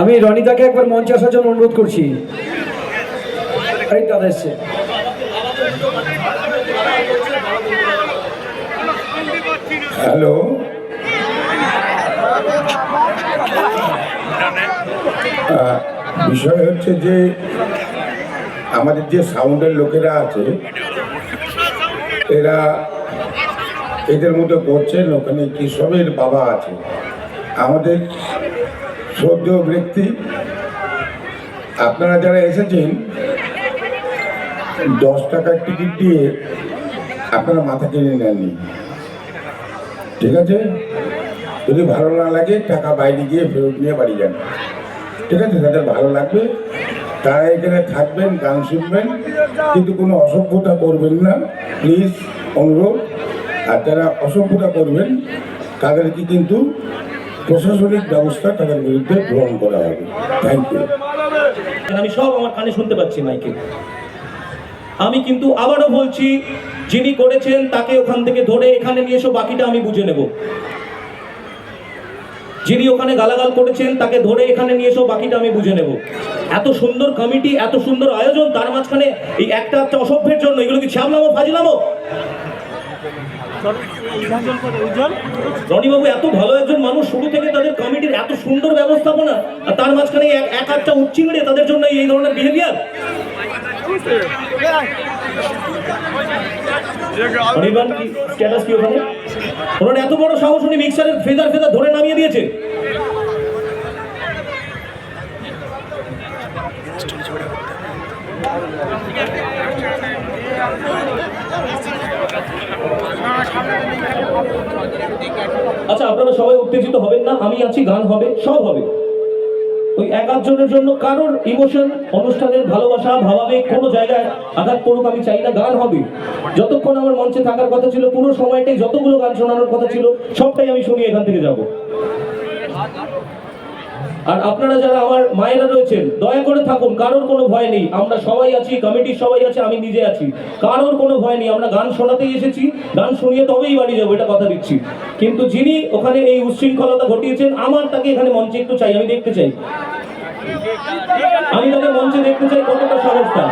আমি রনিতাকে একবার মঞ্চে আসার জন্য অনুরোধ করছি। দাদা এসছে হ্যালো? বিষয় হচ্ছে যে আমাদের যে সাউন্ডের লোকেরা আছে, এরা এদের মধ্যে করছেন ওখানে কৃষকের বাবা আছে। আমাদের শ্রদ্ধেয় ব্যক্তি, আপনারা যারা এসেছেন, দশ টাকার টিকিট দিয়ে আপনারা মাথা কিনে নেননি। ঠিক আছে? যদি ভালো না লাগে, টাকা বাইরে গিয়ে ফেরত নিয়ে বাড়ি যান। ঠিক আছে? যাদের ভালো লাগবে, তারা এখানে থাকবেন, গান শুনবেন, কিন্তু কোনো অসভ্যতা করবেন না। প্লিজ, অনুরোধ, আর যারা অসভ্যতা করবেন, তাদেরকে কিন্তু প্রশাসনিক ব্যবস্থা তাদের বিরুদ্ধে গ্রহণ করা হবে। থ্যাংক ইউ আমি সব আমার কানে শুনতে পাচ্ছি মাইকে। আমি কিন্তু আবারও বলছি যিনি করেছেন তাকে ওখান থেকে ধরে এখানে নিয়ে এসো, বাকিটা আমি বুঝে নেব। যিনি ওখানে গালাগাল করেছেন তাকে ধরে এখানে নিয়ে এসো, বাকিটা আমি বুঝে নেব। এত সুন্দর কমিটি, এত সুন্দর আয়োজন, তার মাঝখানে এই একটা একটা অসভ্যের জন্য। এগুলো কি ছাবলামো ফাজলামো? রনিবাবু, এত ভালো একজন মানুষ, শুরু থেকে তাদের কমিটির এত সুন্দর ব্যবস্থাপনা, আর তার মাঝখানে এক এক আধটা উচ্চিংড়ে তাদের জন্য এই ধরনের বিহেভিয়ার ওনার এত বড় সাহস উনি মিক্সারের ফেদার ফেদার ধরে নামিয়ে দিয়েছে। আচ্ছা আপনারা সবাই উত্তেজিত হবেন না, আমি আছি, গান হবে, সব হবে। ওই এক আধজনের জন্য কারোর ইমোশন অনুষ্ঠানের ভালোবাসা ভাবাবে কোনো জায়গায় আঘাত পড়ুক আমি চাই না, গান হবে। যতক্ষণ আমার মঞ্চে থাকার কথা ছিল, পুরো সময়টাই যতগুলো গান শোনানোর কথা ছিল, সবটাই আমি শুনি এখান থেকে যাব। আর আপনারা যারা আমার মায়েরা রয়েছেন, দয়া করে থাকুন, কারোর কোনো ভয় নেই। আমরা সবাই আছি, কমিটির সবাই আছে, আমি নিজে আছি। কারোর কোনো ভয় নেই, আমরা গান শোনাতেই এসেছি, গান শুনিয়ে তবেই বাড়ি যাব, এটা কথা দিচ্ছি। কিন্তু যিনি ওখানে এই উচ্ছৃঙ্খলতা ঘটিয়েছেন, আমার তাকে এখানে মঞ্চে একটু চাই, আমি দেখতে চাই। আমি তাকে মঞ্চে দেখতে চাই, কতটা সাহসটা